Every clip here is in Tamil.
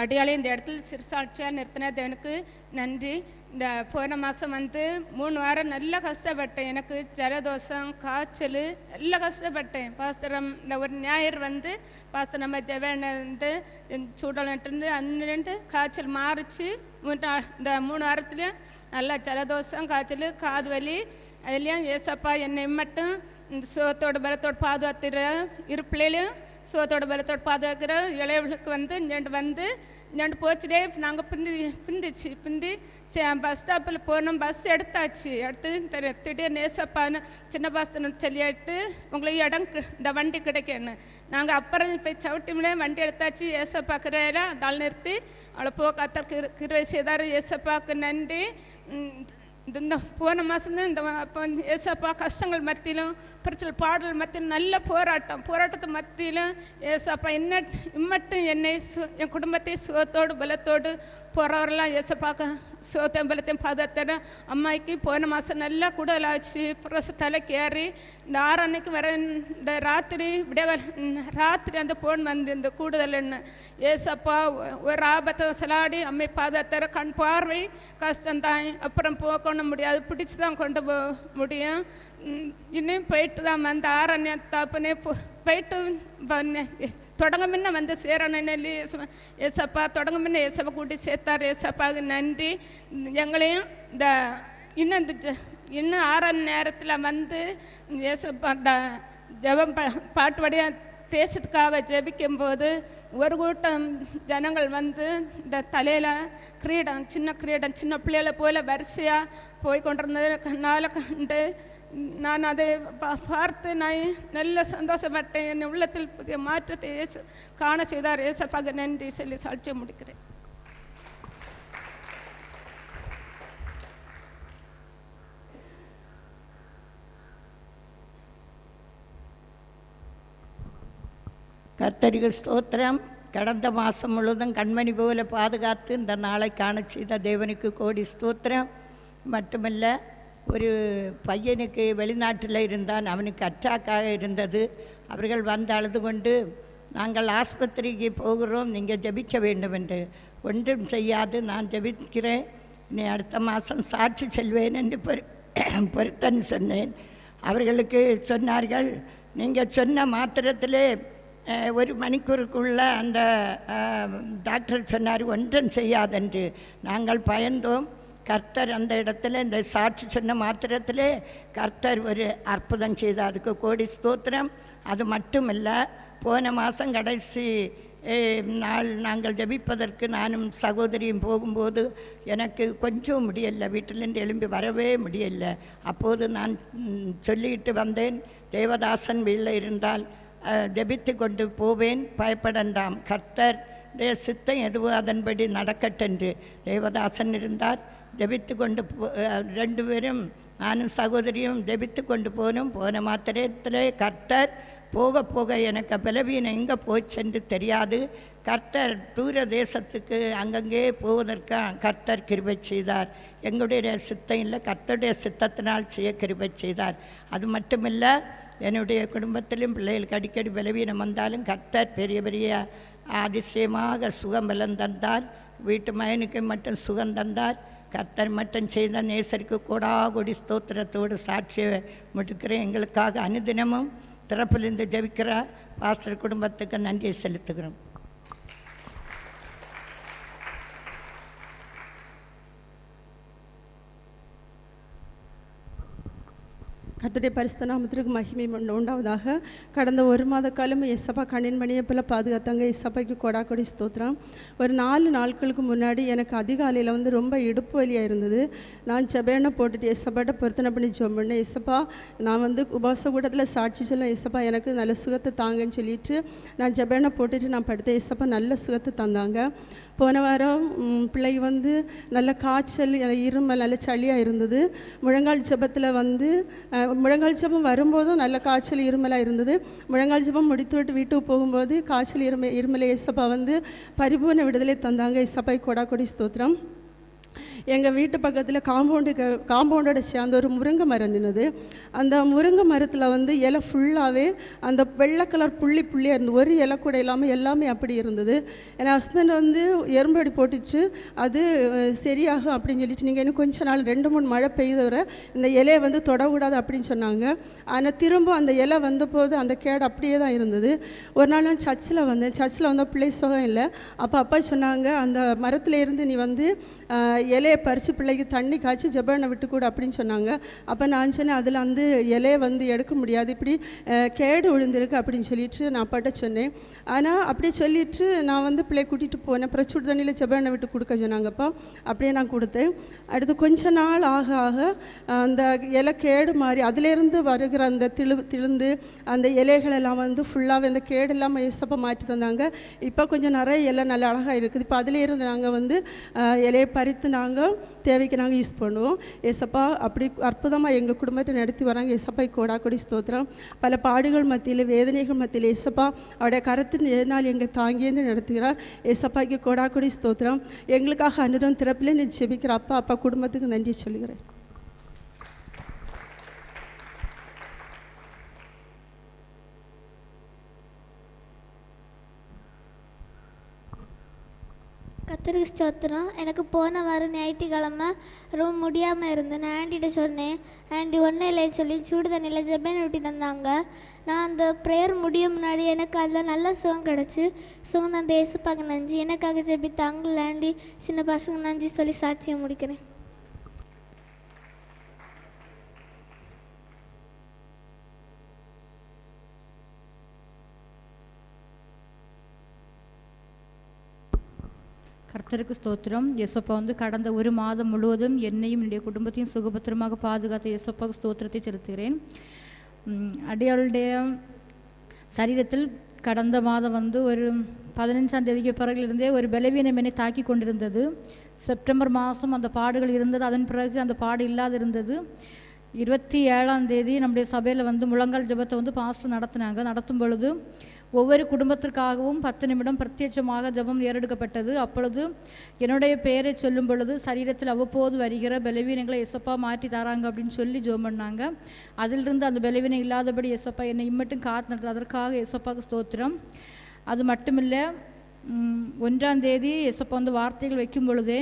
அடியாளையும் இந்த இடத்துல சிறுசாட்சியாக நிறுத்தின தேவனுக்கு நன்றி. இந்த போன மாதம் வந்து மூணு வாரம் நல்லா கஷ்டப்பட்டேன். எனக்கு ஜலதோஷம் காய்ச்சல் நல்லா கஷ்டப்பட்டேன். பாஸ்தரம் இந்த ஒரு ஞாயிறு வந்து பாஸ்தர் நம்ம ஜெவன் வந்து சூடலன்ட்டு அன்னிட்டு காய்ச்சல் மாறிச்சு. மூணு இந்த மூணு வாரத்துல நல்லா ஜலதோஷம் காய்ச்சல் காது வலி. அதுலேயும் ஏசப்பா என்னை மட்டும் இந்த சுகத்தோட பலத்தோட பாதுகாத்துற இரு சுகத்தோட பலத்தோட பாதுகாக்கிற இளையவர்களுக்கு வந்து இங்கேண்டு வந்து இங்கேண்டு போச்சுடே நாங்கள் பிந்தி பிந்திச்சு பிந்தி பஸ் ஸ்டாப்பில் போனோம். பஸ் எடுத்தாச்சு. எடுத்து திடீர் திடீர்னு சின்ன பாஸ்தனை சொல்லிட்டு உங்களுக்கு இடம் இந்த வண்டி கிடைக்கணும் நாங்கள் அப்புறம் போய் சவுட்டிமிலே வண்டி எடுத்தாச்சு. ஏசப்பா கிரையில தள் நிறுத்தி அவளை போ கத்தர் கிரு கிருவை செய்தார். ஏசப்பாவுக்கு நன்றி. இந்த இந்த போன மாதந்தான் இந்த அப்போ வந்து ஏசப்பா கஷ்டங்கள் மத்தியிலும் பிரச்சனை பாடல் மத்தியிலும் நல்ல போராட்டம். போராட்டத்தை மத்தியிலும் ஏசப்பா என்ன இம்மட்டும் என்னை சு என் குடும்பத்தை சுகத்தோடு பலத்தோடு போகிறவரெல்லாம் ஏசப்பாக்க சுகத்தையும் பலத்தையும் பாதுகாத்தேன் அம்மாய்க்கு போன மாதம் நல்லா கூடுதலாச்சு. பிரச தலைக்கு ஏறி இந்த ஆறு அன்னைக்கு வர இந்த ராத்திரி விடவல் ராத்திரி அந்த போன் வந்து இந்த கூடுதல்னு ஏசப்பா ஒரு ஆபத்தை சலாடி அம்மை பாதுகாத்தர கண் பார்வை கஷ்டம்தான். அப்புறம் பண்ண முடியாது பிடிச்சி தான் கொண்டு போக முடியும். இன்னும் போயிட்டு தான் வந்து ஆரண்ய தாப்பனே போ போயிட்டு தொடங்க முன்ன வந்து சேரணும் ஏசப்பா தொடங்க முன்ன ஏசப்பா கூட்டி சேர்த்தார். ஏசப்பாவுக்கு நன்றி. எங்களையும் இந்த இன்னும் இந்த ஜ- இன்னும் ஆறாம் நேரத்தில் வந்து ஏசப்பா இந்த ஜெபம் பா பாட்டு வழியாக தேசத்துக்காக ஜெபிக்கும்போது ஒரு கூட்டம் ஜனங்கள் வந்து இந்த தலையில் கிரீடம் சின்ன கிரீடம் சின்ன பிள்ளைகளை போல வரிசையாக போய் கொண்டிருந்தது. கண்ணால் கண்டு நான் அதை பார்த்து நான் நல்ல சந்தோஷப்பட்டேன். என் உள்ளத்தில் புதிய மாற்றத்தை காண செய்தார். ஏசப்பாக நன்றி சொல்லி சாட்சியம் முடிக்கிறேன். கர்த்தருக்கு ஸ்தோத்திரம். கடந்த மாதம் முழுவதும் கண்மணி போல பாதுகாத்து இந்த நாளை காண செய்த தேவனுக்கு கோடி ஸ்தோத்திரம். மட்டுமல்ல ஒரு பையனுக்கு வெளிநாட்டில் இருந்தான் அவனுக்கு அட்டாக்காக இருந்தது. அவர்கள் வந்து அழுது கொண்டு நாங்கள் ஆஸ்பத்திரிக்கு போகிறோம் நீங்கள் ஜபிக்க வேண்டும் என்று. ஒன்றும் செய்யாது நான் ஜபிக்கிறேன். இனி அடுத்த மாதம் சாட்சி செல்வேன் என்று பொரு பொருத்தன் சொன்னேன். அவர்களுக்கு சொன்னார்கள் நீங்கள் சொன்ன மாத்திரத்திலே ஒரு மணிக்கூருக்குள்ளே அந்த டாக்டர் சொன்னார் ஒன்றும் செய்யாதென்று. நாங்கள் பயந்தோம். கர்த்தர் அந்த இடத்துல இந்த சாட்சி சொன்ன மாத்திரத்திலே கர்த்தர் ஒரு அற்புதம் செய்த அதுக்கு கோடி ஸ்தோத்திரம். அது மட்டும் இல்லை போன மாதம் கடைசி நாள் நாங்கள் ஜெபிப்பதற்கு நானும் சகோதரியும் போகும்போது எனக்கு கொஞ்சம் முடியலை. வீட்டிலேருந்து எழும்பி வரவே முடியல. அப்போது நான் சொல்லிக்கிட்டு சொல்லிட்டு வந்தேன். தேவதாசன் வீட்டில் இருந்தால் ஜெபித்து கொண்டு போவேன். பயப்படண்டாம். கர்த்தர் சித்தம் எதுவோ அதன்படி நடக்கட்டென்று. தேவதாசன் இருந்தார். ஜெபித்து கொண்டு போ ரெண்டு பேரும் நானும் சகோதரியும் ஜெபித்து கொண்டு போனோம். போன மாத்திரத்திலே கர்த்தர் போக போக எனக்கு பலவீனம் எங்கே போச்சென்று தெரியாது. கர்த்தர் தூர தேசத்துக்கு அங்கங்கே போவதற்கு கர்த்தர் கிருபை செய்தார். எங்களுடைய சித்தம் இல்லை கர்த்தருடைய சித்தத்தினால் செய்ய கிருபை செய்தார். அது மட்டுமில்லை என்னுடைய குடும்பத்திலும் பிள்ளைகளுக்கு அடிக்கடி பலவீனம் வந்தாலும் கர்த்தர் பெரிய பெரிய அதிசயமாக சுகம் பலம் தந்தார். வீட்டு மயனுக்கு மட்டும் சுகம் தந்தார். கர்த்தர் மட்டும் செய்த நேசருக்கு கூடா கொடி ஸ்தோத்திரத்தோடு சாட்சியை முடிக்கிறேன் எங்களுக்காக அனுதினமும் திறப்பிலிருந்து ஜபிக்கிற பாஸ்டர் குடும்பத்துக்கு நன்றியை செலுத்துகிறோம். கர்த்தருடைய பரிசுத்த நாமத்திற்கு மகிமை உண்டாவதாக. கடந்த ஒரு மாத காலம் எஸ்ஸப்பா கண்ணின் மணியை போல பாதுகாத்தாங்க. எஸ்ஸப்பாய்க்கு கொடா கொடி ஸ்தோத்திரம். ஒரு நாலு நாட்களுக்கு முன்னாடி எனக்கு அதிகாலையில் வந்து ரொம்ப இடுப்பு வலியாக இருந்தது. நான் செபேனை போட்டுட்டு எஸ்ஸப்பாட்ட பொருத்தனை பண்ணி ஜோம் பண்ணேன். எஸ்ஸப்பா நான் வந்து உபாச கூட்டத்தில் சாட்சி சொல்ல எஸ்ஸப்பா எனக்கு நல்ல சுகத்தை தாங்கன்னு சொல்லிட்டு நான் ஜெபேனை போட்டுட்டு நான் படுத்தேன் எஸ்ஸப்பா நல்ல சுகத்தை தந்தாங்க. போன வாரம் பிள்ளை வந்து நல்ல காய்ச்சல் இருமல் நல்ல சளியாக இருந்தது. முழங்கால் ஜபத்தில் வந்து முழங்கால் ஜபம் வரும்போதும் நல்ல காய்ச்சல் இருமலாக இருந்தது. முழங்கால் ஜபம் முடித்து விட்டு வீட்டுக்கு போகும்போது காய்ச்சல் இருமல் இருமலை ஏசப்பா வந்து பரிபூர்ண விடுதலை தந்தாங்க. ஏசப்பாய் கொடா கொடி ஸ்தோத்திரம். எங்கள் வீட்டு பக்கத்தில் காம்பவுண்டுக்கு காம்பவுண்டோட சேர்ந்த ஒரு முருங்கை மரம் நின்றுது அந்த முருங்கை மரத்தில் வந்து இலை ஃபுல்லாகவே அந்த வெள்ளை கலர் புள்ளி புள்ளியாக இருந்து ஒரு இலை கூட இல்லாமல் எல்லாமே அப்படி இருந்தது. என் ஹஸ்பண்ட் வந்து எறும்படி போட்டுச்சு. அது சரியாகும் அப்படின்னு சொல்லிட்டு நீங்கள் இன்னும் கொஞ்ச நாள் ரெண்டு மூணு மழை பெய்தவரை இந்த இலையை வந்து தொடக்கூடாது அப்படின்னு சொன்னாங்க. ஆனால் திரும்ப அந்த இலை வந்தபோது அந்த கேடு அப்படியே தான் இருந்தது. ஒரு நாள் நான் சர்ச்சில் வந்தேன். சர்ச்சில் வந்தால் பிள்ளை சுகம் இல்லை. அப்போ அப்பா சொன்னாங்க அந்த மரத்தில் இருந்து நீ வந்து ஆஹ், இலையை பறித்து பிள்ளைக்கு தண்ணி காய்ச்சி ஜெபனை விட்டு கூட அப்படின்னு சொன்னாங்க. அப்போ நான் சொன்னேன் அதில் வந்து இலையை வந்து எடுக்க முடியாது. இப்படி கேடு விழுந்திருக்கு அப்படின்னு சொல்லிட்டு நான் அப்பாட்ட சொன்னேன். ஆனால் அப்படியே சொல்லிட்டு நான் வந்து பிள்ளை கூட்டிகிட்டு போனேன். அப்புறம் சுடு தண்ணியில் ஜெபனை விட்டு கொடுக்க சொன்னாங்கப்பா. அப்படியே நான் கொடுத்தேன். அடுத்து கொஞ்ச நாள் ஆக ஆக அந்த இலை கேடு மாதிரி அதுலேருந்து வருகிற அந்த திழு திழுந்து அந்த இலைகள் எல்லாம் வந்து ஃபுல்லாகவே அந்த கேடு இல்லாமல் ஏசப்பா மாற்றி தந்தாங்க. இப்போ கொஞ்சம் நிறைய இலை நல்லா அழகாக இருக்குது. இப்போ அதிலேருந்து நாங்கள் வந்து இலையை பறித்து நாங்கள் தேவைக்கு நாங்கள் யூஸ் பண்ணுவோம். ஏசப்பா அப்படி அற்புதமாக எங்கள் குடும்பத்தை நடத்தி வராங்க. ஏசப்பா கோடா கொடி ஸ்தோத்திரம். பல பாடுகள் மத்தியில் வேதனைகள் மத்தியில் ஏசப்பா அவருடைய கருத்தின் எழுநாள் எங்கள் தாங்கியேன்னு நடத்துகிறார். ஏசப்பாய்க்கு கோடா கொடி ஸ்தோத்திரம். எங்களுக்காக அனுதம் திறப்பில் நீ ஜெபிக்கிற அப்பா அப்பா குடும்பத்துக்கு நன்றி சொல்லுகிறேன். கத்திரிக்கு ஸ்தோத்திரம். எனக்கு போன வாரம் ஞாயிற்றுக்கிழமை ரொம்ப முடியாமல் இருந்தேன். நான் ஆண்டிகிட்ட சொன்னேன் ஆண்டி ஒன்றும் இல்லைன்னு சொல்லி சூடு தண்ணியில் ஜெபன் ஊட்டி தந்தாங்க. நான் அந்த ப்ரேயர் முடியும் முன்னாடி எனக்கு அதில் நல்ல சுகம் கிடச்சி சுகம் அந்த ஏசுப்பாக்கு நன்றி. எனக்காக ஜெபித்தாங்க ஆண்டி சின்ன பசங்க நன்றி சொல்லி சாட்சியை முடிக்கிறேன். கத்தருக்கு ஸ்தோத்திரம். எசப்பா வந்து கடந்த ஒரு மாதம் முழுவதும் என்னையும் என்னுடைய குடும்பத்தையும் சுகபத்திரமாக பாதுகாத்த எசப்பாவுக்கு ஸ்தோத்திரத்தை செலுத்துகிறேன். அடியாளுடைய சரீரத்தில் கடந்த மாதம் வந்து ஒரு பதினஞ்சாம் தேதிக்கு பிறகிலிருந்தே ஒரு பலவீனம் என்னை தாக்கி கொண்டிருந்தது. செப்டம்பர் மாதம் அந்த பாடுகள் இருந்தது. அதன் பிறகு அந்த பாடு இல்லாது இருந்தது இருபத்தி ஏழாம் தேதி நம்முடைய சபையில் வந்து முழங்கால் ஜெபத்தை வந்து பாஸ்டர் நடத்தினாங்க. நடத்தும் பொழுது ஒவ்வொரு குடும்பத்திற்காகவும் பத்து நிமிடம் பிரத்யட்சமாக ஜெபம் ஏறெடுக்கப்பட்டது. அப்பொழுது என்னுடைய பெயரை சொல்லும் பொழுது சரீரத்தில் அவ்வப்போது வருகிற பலவீனங்களை எசப்பா மாற்றி தராங்க அப்படின்னு சொல்லி ஜோம் பண்ணாங்க. அதிலிருந்து அந்த பலவீனம் இல்லாதபடி எசப்பா என்னை இம்மட்டும் காத்து நடத்து அதற்காக எசப்பாவுக்கு ஸ்தோத்திரம். அது மட்டுமில்லை ஒன்றாம் தேதி எசப்பா வந்து வார்த்தைகள் வைக்கும் பொழுதே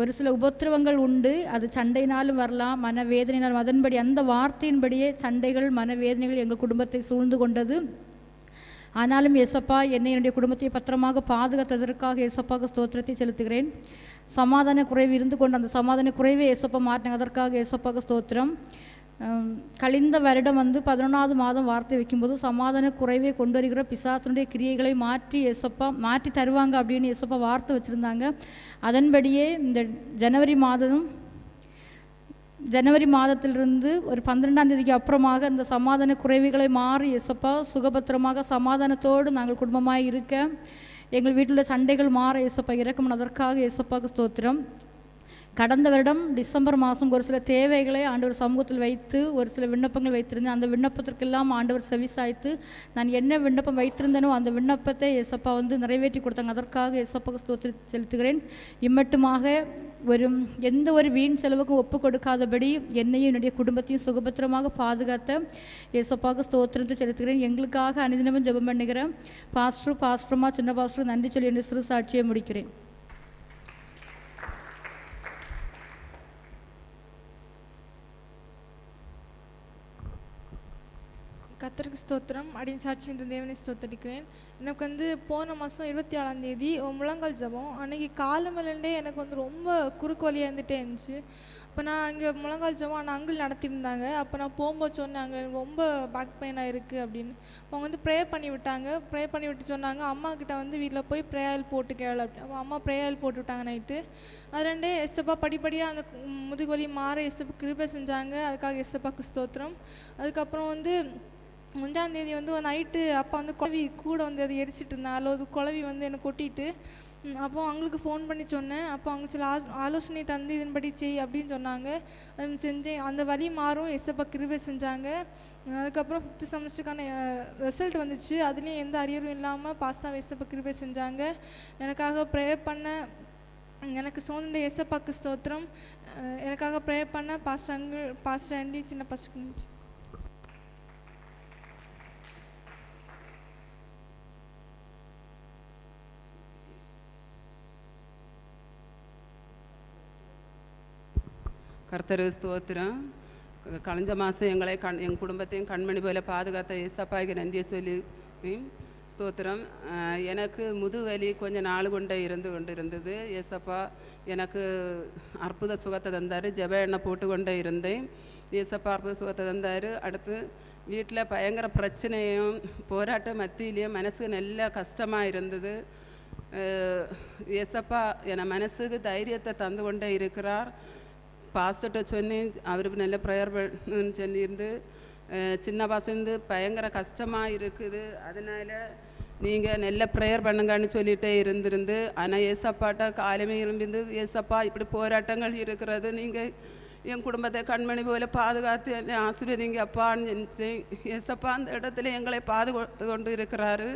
ஒரு சில உபத்திரவங்கள் உண்டு. அது சண்டையினாலும் வரலாம் மனவேதனையினாலும். அதன்படி அந்த வார்த்தையின்படியே சண்டைகள் மனவேதனைகள் எங்கள் குடும்பத்தை சூழ்ந்து கொண்டது. ஆனாலும் ஏசப்பா என்னை என்னுடைய குடும்பத்தை பத்திரமாக பாதுகாத்ததற்காக ஏசப்பாவுக்கு ஸ்தோத்திரத்தை செலுத்துகிறேன். சமாதான குறைவு இருந்து கொண்டு அந்த சமாதான குறைவை ஏசப்பா மாற்றினாங்க அதற்காக ஏசப்பாவுக்கு ஸ்தோத்திரம். கழிந்த வருடம் வந்து பதினொன்றாவது மாதம் வார்த்தை வைக்கும்போது சமாதான குறைவை கொண்டு வருகிற பிசாசனுடைய கிரியைகளை மாற்றி எசப்பா மாற்றி தருவாங்க அப்படின்னு எசப்பா வார்த்தை வச்சுருந்தாங்க அதன்படியே இந்த ஜனவரி மாதம் ஜனவரி மாதத்திலிருந்து ஒரு பன்னிரெண்டாம் தேதிக்கு அப்புறமாக இந்த சமாதான குறைவுகளை மாறி எசப்பா சுகபத்திரமாக சமாதானத்தோடு நாங்கள் குடும்பமாக இருக்க எங்கள் வீட்டில் உள்ள சண்டைகள் மாற இயேசப்பா இறக்கும் அதற்காக இயேசப்பாவுக்கு ஸ்தோத்திரம் கடந்த வருடம் டிசம்பர் மாதம் ஒரு சில தேவைகளை ஆண்டவர் சமூகத்தில் வைத்து ஒரு சில விண்ணப்பங்கள் வைத்திருந்தேன். அந்த விண்ணப்பத்திற்கெல்லாம் ஆண்டவர் செவிசாய்த்து நான் என்ன விண்ணப்பம் வைத்திருந்தேனோ அந்த விண்ணப்பத்தை எசப்பா வந்து நிறைவேற்றி கொடுத்தாங்க. அதற்காக எசப்பாவுக்கு ஸ்தோத்திரி செலுத்துகிறேன். இம்மட்டுமாக ஒரு எந்த ஒரு வீண் செலவுக்கும் ஒப்பு கொடுக்காதபடி என்னையும் என்னுடைய குடும்பத்தையும் சுகபத்திரமாக பாதுகாத்த ஏசப்பாவுக்கு ஸ்தோத்திரத்தை செலுத்துகிறேன். எங்களுக்காக அனுதினமும் ஜெபம் பண்ணுகிறேன் பாஸ்டரும் பாஸ்டருமா சின்ன பாஸ்டரும் நன்றி சொல்லி என்னுடைய சிறு சாட்சியை முடிக்கிறேன். கத்தருக்கு ஸ்தோத்திரம். அப்படின்னு சாட்சி இந்த தேவனை ஸ்தோத்தரிக்கிறேன். எனக்கு வந்து போன மாதம் இருபத்தி ஏழாம் தேதி முழங்கால் ஜபம். அன்னைக்கு காலமிலண்டே எனக்கு வந்து ரொம்ப குறுக்கு வலியாக இருந்துகிட்டே இருந்துச்சு. அப்போ நான் அங்கே முழங்கால் ஜபம் ஆனால் அங்கிள் நடத்தியிருந்தாங்க. அப்போ நான் போகும்போது சொன்னாங்க எனக்கு ரொம்ப பேக் பெயினாக இருக்குது அப்படின்னு. அவங்க வந்து ப்ரே பண்ணி விட்டாங்க. ப்ரே பண்ணி விட்டு சொன்னாங்க அம்மா கிட்ட வந்து வீட்டில் போய் ப்ரேயல் போட்டு கேள் அப்படி அப்போ அம்மா ப்ரேயல் போட்டு விட்டாங்க நைட்டு அது ரெண்டே எஸ்எப்பா படிப்படியாக அந்த முதுகு வலி மாற எஸ்எப்பா கிருபை செஞ்சாங்க. அதுக்காக எஸ்எப்பாக்கு ஸ்தோத்திரம். அதுக்கப்புறம் வந்து முந்தாம் தேதி வந்து ஒரு நைட்டு அப்பா வந்து குழவி கூட வந்து அதை எரிச்சிட்டு இருந்தேன் அல்லது ஒரு குழவி வந்து என்னை கொட்டிட்டு அப்போ அவங்களுக்கு ஃபோன் பண்ணி சொன்னேன். அப்போ அவங்க சில ஆலோசனை தந்து இதன்படி செய் அப்படின்னு சொன்னாங்க. செஞ்சேன். அந்த வழி மாறும். எஸ்எப்பா கிருபை செஞ்சாங்க. அதுக்கப்புறம் ஃபிஃப்த்து செமஸ்டருக்கான ரிசல்ட் வந்துச்சு. அதுலேயும் எந்த அரியரும் இல்லாமல் பாஸ் ஆக எஸ்எப்பா கிருபை செஞ்சாங்க. எனக்காக ப்ரேயர் பண்ண எனக்கு சோர்ந்த எஸ்எப்பாக்கு ஸ்தோத்திரம். எனக்காக ப்ரேயர் பண்ண பாஸ்டர் அங்கிள் பாஸ்டர் ஆண்டி சின்ன பாஸ்டர் கர்த்தரு ஸ்தோத்திரம். க- கழிஞ்ச மாதம் எங்களை கண் என் குடும்பத்தையும் கண்மணி போல பாதுகாத்த ஏசப்பாய்க்கு நன்றியை சொல்லி ஸ்தோத்திரம். எனக்கு முதுவலி கொஞ்ச நாள் கொண்டே இருந்து கொண்டு இருந்தது ஏசப்பா எனக்கு அற்புத சுகத்தை தந்தார். ஜெப எண்ணெய் போட்டு கொண்டே இருந்தேன். ஏசப்பா அற்புத சுகத்தை தந்தார். அடுத்து வீட்டில் பயங்கர பிரச்சனையும் போராட்டம் மத்தியிலையும் மனசுக்கு நல்ல கஷ்டமாக இருந்தது. ஏசப்பா என் மனசுக்கு தைரியத்தை தந்து கொண்டே இருக்கிறார். பாஸ்டர்கிட்ட சொன்னேன் அவருக்கு நல்ல ப்ரேயர் பண்ணுன்னு சொல்லியிருந்து சின்ன பசந்து பயங்கர கஷ்டமாக இருக்குது. அதனால் நீங்கள் நல்ல ப்ரேயர் பண்ணுங்கன்னு சொல்லிகிட்டே இருந்திருந்து ஆனால் ஏசப்பாட்ட காலமே இருந்து ஏசப்பா இப்படி போராட்டங்கள் இருக்கிறது நீங்கள் என் குடும்பத்தை கண்மணி போல பாதுகாத்து என்னை ஆசீர்வதிங்க அப்பான்னு நினச்சேன். ஏசப்பா அந்த இடத்துல எங்களை பாதுகாத்து கொண்டு இருக்கிறாரு.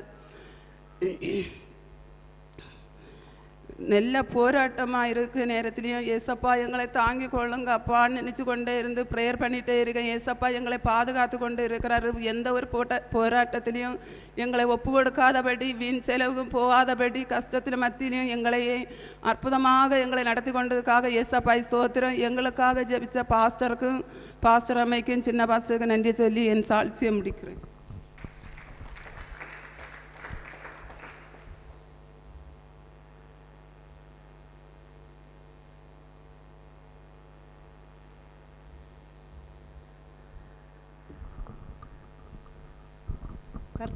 நல்ல போராட்டமாக இருக்கு நேரத்துலையும் ஏசப்பா எங்களை தாங்கி கொள்ளுங்க அப்பான்னு நினச்சி கொண்டே இருந்து ப்ரேயர் பண்ணிகிட்டே இருக்கேன் ஏசப்பா எங்களை பாதுகாத்து கொண்டு இருக்கிறாரு எந்த ஒரு போட்ட போராட்டத்திலையும் எங்களை ஒப்பு கொடுக்காதபடி வீண் செலவுக்கும் போகாதபடி கஷ்டத்தில் மத்தியிலையும் எங்களையே அற்புதமாக எங்களை நடத்தி கொண்டதுக்காக ஏசப்பா ஸ்தோத்திரம் எங்களுக்காக ஜெபிச்ச பாஸ்டருக்கும் பாஸ்டர் அம்மைக்கும் சின்ன பாஸ்டருக்கும் நன்றி சொல்லி என் சாட்சியை முடிக்கிறேன்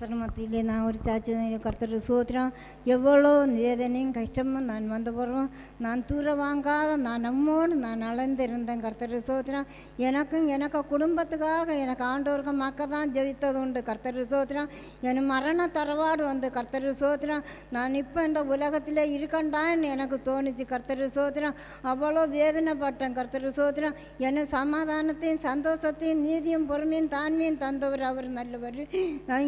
கர்த்தர் மத்தியிலே நான் ஒரு சாட்சி கர்த்தர் சோத்திரம் எவ்வளோ வேதனையும் கஷ்டமும் நான் வந்த பிறகும் நான் தூர வாங்காத நான் நம்மோடு நான் அளந்திருந்தேன் கர்த்தர் சோத்திரம் எனக்கும் எனக்கு குடும்பத்துக்காக எனக்கு ஆண்டவருக்கு மக்க தான் ஜெயித்தது உண்டு கர்த்தர் சோத்திரம் என் மரண தரவாடு வந்து கர்த்தர் சோத்திரம் நான் இப்போ இந்த உலகத்தில் இருக்கண்டான்னு எனக்கு தோணுச்சு கர்த்தர் சோத்திரம் அவ்வளோ வேதனைப்பட்டேன் கர்த்தர் சோத்திரம் என்ன சமாதானத்தையும் சந்தோஷத்தையும் நீதியும் பொறுமையும் தாண்மையும் தந்தவர் அவர் நல்லவர்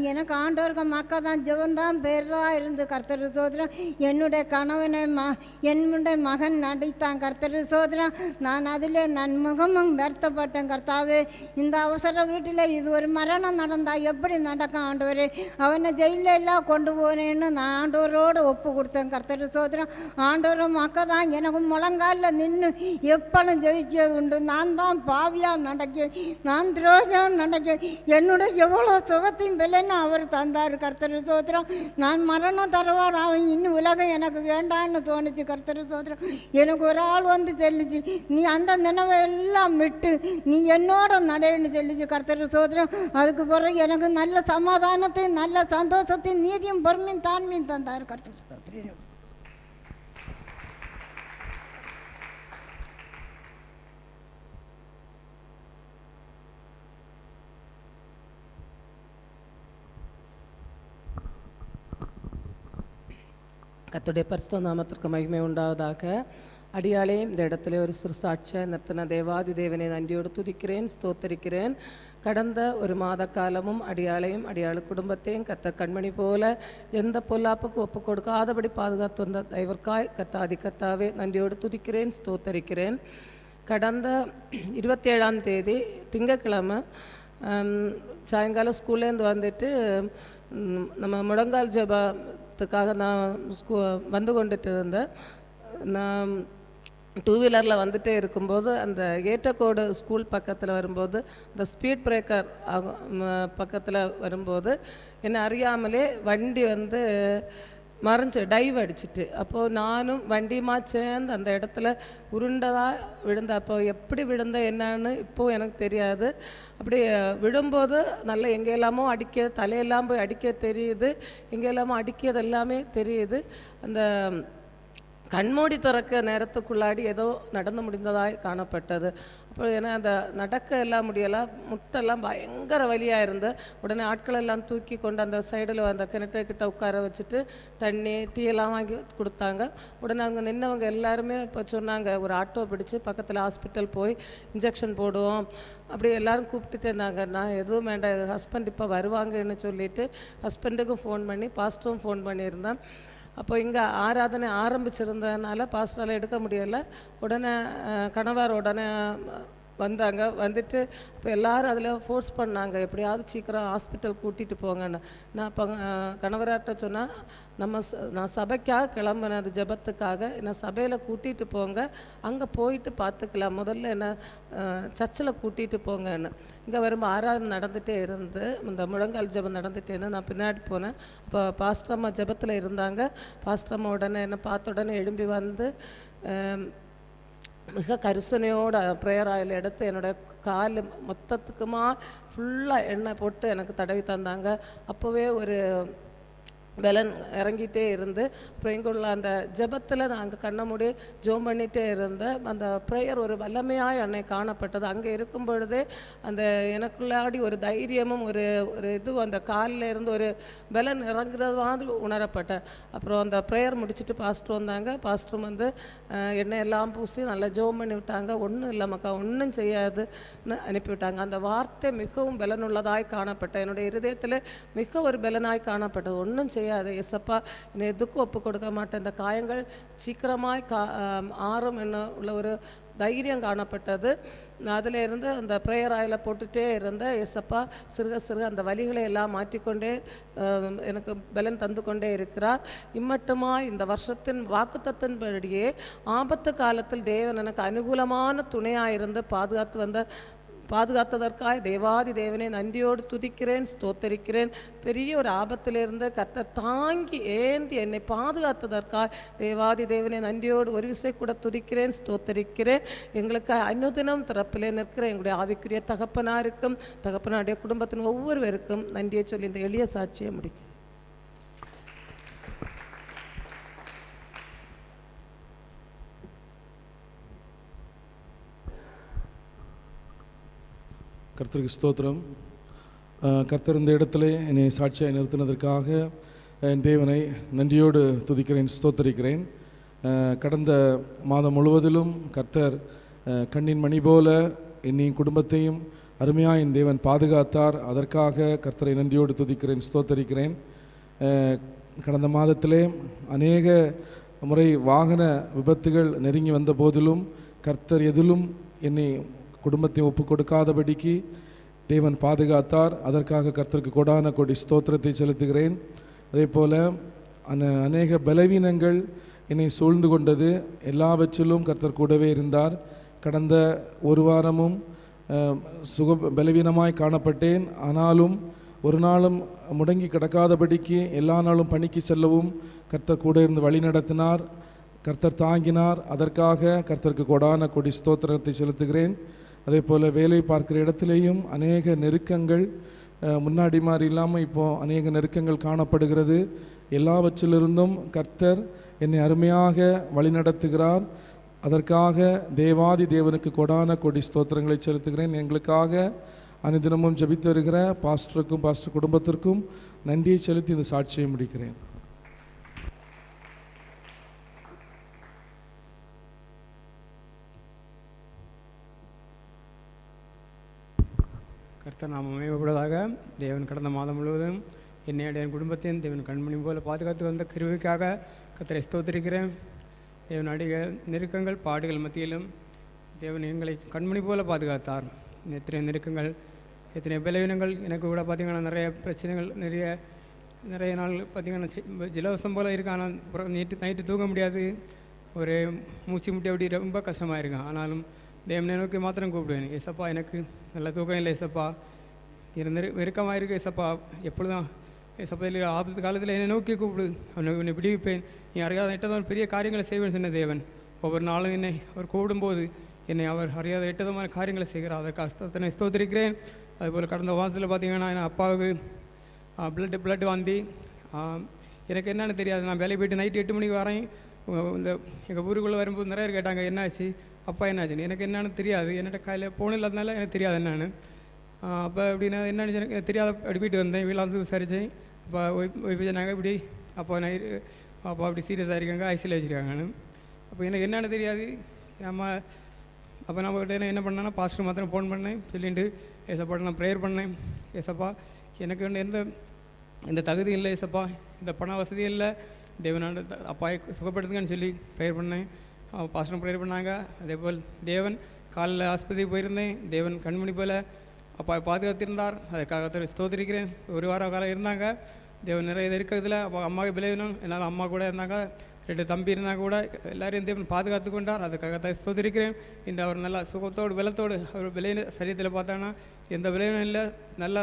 எனக்கு ஆண்டோருக்கு மக்கள் தான் ஜெபந்தான் பேராக இருந்து கர்த்தர் சோதரம் என்னுடைய கணவனை ம என்னுடைய மகன் நடித்தான் கர்த்தர் சோதரம் நான் அதில் நன்முகமும் வருத்தப்பட்டேன் கர்த்தாவே. இந்த அவசர வீட்டில் இது ஒரு மரணம் நடந்தால் எப்படி நடக்கும் ஆண்டவர்? அவனை ஜெயிலில் எல்லாம் கொண்டு போனேன்னு நான் ஆண்டோரோடு ஒப்பு கொடுத்தேன் கர்த்தர் சோதரம் ஆண்டோரும் மக்கள் தான் எனக்கு முழங்காலில் நின்று எப்பளும் ஜெயிச்சது உண்டு. நான் தான் பாவியாக நடக்கேன். நான் துரோகம் நடக்கேன். என்னோட எவ்வளோ சுகத்தையும் விலைன்னு அவர் தந்தார் கர்த்தர் சோத்திரம். நான் மரணம் தரவாடு அவன் இன்னும் உலகம் எனக்கு வேண்டான்னு தோணுச்சு கர்த்தர் சோத்திரம். எனக்கு ஒரு ஆள் வந்து செல்லுச்சு. நீ அந்த நினைவை எல்லாம் விட்டு நீ என்னோட நடைன்னு செல்லுச்சு கர்த்தர் சோத்திரம். அதுக்கு பிறகு எனக்கு நல்ல சமாதானத்தையும் நல்ல சந்தோஷத்தையும் நீதியும் பொறுமையும் தாண்மையும் தந்தார் கர்த்தர் சோத்திரம். கத்துடைய பரிசுத்த நாமத்திற்கு மகிமை உண்டாவதாக. அடியாளே இந்த இடத்துல ஒரு சிறுசாட்சியை நிறுத்தின தேவாதி தேவனை நன்றியோடு துதிக்கிறேன் ஸ்தோத்தரிக்கிறேன். கடந்த ஒரு மாத காலமும் அடியாளையும் அடியாள் குடும்பத்தையும் கத்த கண்மணி போல எந்த பொல்லாப்புக்கு ஒப்பு கொடுக்காதபடி பாதுகாத்து வந்த தைவர்காய் கத்தாதி கத்தாவே நன்றியோடு துதிக்கிறேன் ஸ்தோத்தரிக்கிறேன். கடந்த இருபத்தேழாம் தேதி திங்கக்கிழமை சாயங்காலம் ஸ்கூல்லேருந்து வந்துட்டு நம்ம முழங்கால் ஜபத்துக்காக நான் ஸ்கூ வந்து கொண்டுட்டு இருந்தேன் நான் டூ வீலரில் வந்துகிட்டே இருக்கும்போது அந்த ஏட்டக்கோடு ஸ்கூல் பக்கத்தில் வரும்போது இந்த ஸ்பீட் பிரேக்கர் ஆகும் பக்கத்தில் வரும்போது என்னை அறியாமலே வண்டி வந்து மறைஞ்சு டைவ் அடிச்சிட்டு. அப்போது நானும் வண்டியுமா சேர்ந்து அந்த இடத்துல உருண்டதாக விழுந்த அப்போ எப்படி விழுந்த என்னன்னு இப்போது எனக்கு தெரியாது. அப்படி விழும்போது நல்ல எங்கெல்லாமோ அடிக்க தலையெல்லாம் போய் அடிக்க தெரியுது. எங்கெல்லாமோ அடிக்கிறது எல்லாமே தெரியுது. அந்த கண்மூடி திறக்க நேரத்துக்குள்ளாடி ஏதோ நடந்து முடிந்ததாய் காணப்பட்டது. அப்போ ஏன்னா அந்த நடக்க எல்லாம் முடியல. முட்டெல்லாம் பயங்கர வலியாக இருந்து உடனே ஆட்கள் எல்லாம் தூக்கி கொண்டு அந்த சைடில் அந்த கிணற்றுக்கிட்ட உட்கார வச்சுட்டு தண்ணி டீ எல்லாம் வாங்கி கொடுத்தாங்க. உடனே அங்கே நின்னவங்க எல்லாருமே இப்போ சொன்னாங்க ஒரு ஆட்டோ பிடிச்சு பக்கத்தில் ஹாஸ்பிட்டல் போய் இன்ஜெக்ஷன் போடுவோம். அப்படி எல்லாரும் கூப்பிட்டுட்டு இருந்தாங்க. நான் எதுவும் வேண்டாம் ஹஸ்பண்ட் இப்போ வருவாங்கன்னு சொல்லிட்டு ஹஸ்பண்டுக்கும் ஃபோன் பண்ணி பாஸ்டரும் ஃபோன் பண்ணியிருந்தேன். அப்போ இங்கே ஆராதனை ஆரம்பிச்சிருந்ததுனால பாஸ்டரால் எடுக்க முடியலை. உடனே கணவர் உடனே வந்தாங்க. வந்துட்டு இப்போ எல்லாரும் அதில் ஃபோர்ஸ் பண்ணாங்க. எப்படியாவது சீக்கிரம் ஹாஸ்பிட்டல் கூட்டிகிட்டு போங்கன்னு. நான் இப்போ கணவராட்ட சொன்னால் நம்ம ச- நான் சபைக்காக கிளம்புனது ஜெபத்துக்காக. என்னை சபையில் கூட்டிகிட்டு போங்க. அங்கே போயிட்டு பார்த்துக்கலாம். முதல்ல என்னை சர்ச்சில் கூட்டிகிட்டு போங்கன்னு. இங்கே வரும்போது ஆராதனை நடந்துகிட்டே இருந்து இந்த முழங்கால் ஜெபம் நடந்துகிட்டேன்னு நான் பின்னாடி போனேன். அப்போ பாஸ்ட்ரம்மா ஜெபத்தில் இருந்தாங்க. பாஸ்டர்மா உடனே என்னை பார்த்த உடனே எழும்பி வந்து மிக கரிசனையோட ப்ரேயர் ஆயில் எடுத்து என்னோட கால் மொத்தத்துக்குமா ஃபுல்லாக எண்ணெய் போட்டு எனக்கு தடவி தந்தாங்க. அப்போவே ஒரு பலன் இறங்கிட்டே இருந்து அப்புறம் இங்கே அந்த ஜெபத்தில் நான் அங்கே கண்ண மூடி ஜோம் பண்ணிகிட்டே இருந்தேன் அந்த ப்ரேயர் ஒரு வல்லமையாக என்னை காணப்பட்டது. அங்கே இருக்கும் பொழுதே அந்த எனக்குள்ளாடி ஒரு தைரியமும் ஒரு ஒரு இது அந்த காலில் இருந்து ஒரு பலன் இறங்குறது மாதிரி உணரப்பட்டேன் அப்புறம் அந்த ப்ரேயர் முடிச்சுட்டு பாஸ்டர் வந்தாங்க. பாஸ்டர் வந்து எண்ணெய் எல்லாம் பூசி நல்லா ஜோம் பண்ணி விட்டாங்க. ஒன்றும் இல்லைம்மாக்கா ஒன்றும் செய்யாதுன்னு அனுப்பிவிட்டாங்க அந்த வார்த்தை மிகவும் பலனுள்ளதாய் காணப்பட்டேன் என்னுடைய இருதயத்தில் மிக ஒரு பலனாய் காணப்பட்டது. ஒன்றும் செய்ய செய்யாது எசப்பா என்னை எதுக்கும் ஒப்பு கொடுக்க மாட்டேன். இந்த காயங்கள் சீக்கிரமாய் கா ஆறும் என்ன உள்ள ஒரு தைரியம் காணப்பட்டது. அதில் இருந்து அந்த ப்ரேயர் ஆயில போட்டுகிட்டே இருந்த எசப்பா சிறுக சிறுக அந்த வலிகளை எல்லாம் மாற்றிக்கொண்டே எனக்கு பலன் தந்து கொண்டே இருக்கிறார். இம்மட்டுமாய் இந்த வருஷத்தின் வாக்குத்தத்தின்படியே ஆபத்து காலத்தில் தேவன் எனக்கு அனுகூலமான துணையாக இருந்து பாதுகாத்து வந்த பாதுகாத்ததற்காய் தேவாதி தேவனை நன்றியோடு துதிக்கிறேன் ஸ்தோத்தரிக்கிறேன். பெரிய ஒரு ஆபத்திலிருந்து கர்த்தர் தாங்கி ஏந்தி என்னை பாதுகாத்ததற்காய் தேவாதி தேவனை நன்றியோடு ஒரு விசை கூட துதிக்கிறேன் ஸ்தோத்தரிக்கிறேன். எங்களுக்கு அனுதினம் திறப்பிலே நிற்கிற எங்களுடைய ஆவிக்குரிய தகப்பனாருக்கும் தகப்பனாருடைய குடும்பத்தின் ஒவ்வொருவருக்கும் நன்றியை சொல்லி இந்த எளிய சாட்சியை முடிக்கிறேன். கர்த்தருக்கு ஸ்தோத்திரம். கர்த்தர் இந்த இடத்துல என்னை சாட்சியாக நிறுத்தினதற்காக என் தேவனை நன்றியோடு துதிக்கிறேன் ஸ்தோத்தரிக்கிறேன். கடந்த மாதம் முழுவதிலும் கர்த்தர் கண்ணின் மணி போல என்னையும் குடும்பத்தையும் அருமையாக என் தேவன் பாதுகாத்தார். அதற்காக கர்த்தரை நன்றியோடு துதிக்கிறேன் ஸ்தோத்தரிக்கிறேன். கடந்த மாதத்திலே அநேக முறை வாகன விபத்துகள் நெருங்கி வந்த போதிலும் கர்த்தர் எதிலும் என்னை குடும்பத்தை ஒப்பு கொடுக்காதபடிக்கு தேவன் பாதுகாத்தார். அதற்காக கர்த்தருக்கு கொடான கொடி ஸ்தோத்திரத்தை செலுத்துகிறேன். அதே போல் அன அநேக பலவீனங்கள் என்னை சூழ்ந்து கொண்டது. எல்லாவற்றிலும் கர்த்தர் கூடவே இருந்தார். கடந்த ஒரு வாரமும் சுக பலவீனமாய் காணப்பட்டேன். ஆனாலும் ஒரு நாளும் முடங்கி கிடக்காதபடிக்கு எல்லா நாளும் பணிக்கு செல்லவும் கர்த்தர் கூட இருந்து வழி நடத்தினார். கர்த்தர் தாங்கினார். அதற்காக கர்த்தருக்கு கொடான கொடி ஸ்தோத்திரத்தை செலுத்துகிறேன். அதே போல் வேலை பார்க்கிற இடத்துலையும் அநேக நெருக்கங்கள் முன்னாடி மாதிரி இல்லாமல் இப்போ அநேக நெருக்கங்கள் காணப்படுகிறது. எல்லாவற்றிலிருந்தும் கர்த்தர் என்னை அருமையாக வழிநடத்துகிறார். அதற்காக தேவாதி தேவனுக்கு கொடான கொடி ஸ்தோத்திரங்களை செலுத்துகிறேன். எங்களுக்காக அனுதினமும் ஜெபித்து வருகிற பாஸ்டருக்கும் பாஸ்டர் குடும்பத்திற்கும் நன்றியை செலுத்தி இந்த சாட்சியை முடிக்கிறேன். கர்த்தர் நாம் அமையக்கூடாதாக தேவன் கடந்த மாதம் முழுவதும் என்னை என் குடும்பத்தையும் தேவன் கண்மணி போல பாதுகாத்து வந்த கிருவிக்காக கர்த்தரை ஸ்தோத்திருக்கிறேன். தேவன் அடிக நெருக்கங்கள் பாடுகள் மத்தியிலும் தேவன் எங்களை கண்மணி போல பாதுகாத்தார். எத்தனை நெருக்கங்கள் எத்தனை பலவீனங்கள் எனக்கு கூட பார்த்திங்கன்னா நிறைய பிரச்சனைகள் நிறைய நிறைய நாள் பார்த்திங்கன்னா சி- ஜலவசம் போல் இருக்கு. ஆனால் நைட்டு நைட்டு தூங்க முடியாது. ஒரு மூச்சு முட்டி அப்படி ரொம்ப கஷ்டமாக இருக்கும் ஆனாலும் தேவனை நோக்கி மாத்திரம் கூப்பிடுவேன். ஏசப்பா எனக்கு நல்ல தூக்கம் இல்லை ஏசப்பா. இருந்த வெறுக்கமாக இருக்கு ஏசப்பா. எப்பொழுதும் ஏசப்பா இல்லை ஆபத்து காலத்தில் என்னை நோக்கி கூப்பிடு. அவனை உன்னை விடுவிப்பேன். நீ அறியாத எட்டதான் பெரிய காரியங்களை செய்வேன் சொன்ன தேவன். ஒவ்வொரு நாளும் என்னை அவர் கூப்பிடும்போது என்னை அவர் அறியாத எட்டதமான காரியங்களை செய்கிறார். அதற்கு அஸ்தத்தனை ஸ்தோத்திருக்கிறேன். அதுபோல் கடந்த மாதத்தில் பார்த்தீங்கன்னா என் அப்பாவுக்கு பிளட்டு பிளட் வாந்தி. எனக்கு என்னென்னு தெரியாது. நான் வேலைக்கு போயிட்டு நைட்டு எட்டு மணிக்கு வரேன். இந்த எங்கள் ஊருக்குள்ளே வரும்போது நிறைய பேர் கேட்டாங்க என்னாச்சு? அப்பா என்னாச்சுன்னு எனக்கு என்னன்னு தெரியாது. என்னட்ட காலையில் ஃபோன் இல்லாதனால எனக்கு தெரியாது என்னன்னு. அப்போ எப்படின்னா என்னன்னு எனக்கு தெரியாத அப்படி வீட்டு வந்தேன். வீட்டில் வந்து விசாரித்தேன் அப்போ ஒய்ஃப் சொன்னாங்க இப்படி அப்போ நான் அப்போ அப்பா அப்படி சீரியஸாக இருக்காங்க ஐசியில் வச்சுருக்காங்கன்னு. அப்போ எனக்கு என்னென்னு தெரியாது. நம்ம அப்போ நான் கிட்ட என்ன பண்ணேன்னா பாஸ்டர் மாத்திரம் ஃபோன் பண்ணேன். சொல்லிட்டு ஏசப்பாட்ட நான் ப்ரேயர் பண்ணேன். ஏசப்பா எனக்கு வந்து எந்த இந்த தகுதி இல்லை ஏசப்பா. இந்த பண வசதி இல்லை. தேவனாண்டு அப்பாயை சுகப்படுத்துங்கன்னு சொல்லி ப்ரேயர் பண்ணேன். பாஸ்டரும் ப்ரேயர் பண்ணாங்க. அதே போல் தேவன் காலில் ஆஸ்பத்திரி போயிருந்தேன். தேவன் கண்மணி போல் அப்பா பாதுகாத்திருந்தார் அதுக்காக ஸ்தோத்திரிக்கிறேன். ஒரு வாரம் காலம் இருந்தாங்க. தேவன் நிறைய இருக்கிறதுல அப்போ அம்மாவுக்கு விளைவினும் என்னால் அம்மா கூட இருந்தாங்க. ரெண்டு தம்பி இருந்தால் கூட. எல்லாரையும் தேவன் பாதுகாத்து கொண்டார். அதுக்காக தான் ஸ்தோத்திரிக்கிறேன். இந்த அவர் நல்லா சுகத்தோடு விலத்தோடு அவர் விளையின சரீரத்தில் பார்த்தாங்கன்னா எந்த விளைவும் இல்லை. நல்லா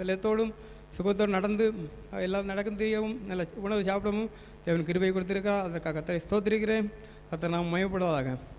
விலத்தோடும் சுகத்தோடு நடந்து எல்லாம் நடக்கும் தெரியவும் நல்ல உணவு சாப்பிடவும் தேவன் கிருபை கொடுத்துருக்கா அதற்காக ஸ்தோத்திரிக்கிறேன். ஸ்தோத்திரிக்கிறேன் கத்தர் நாம் மயப்படுவதாக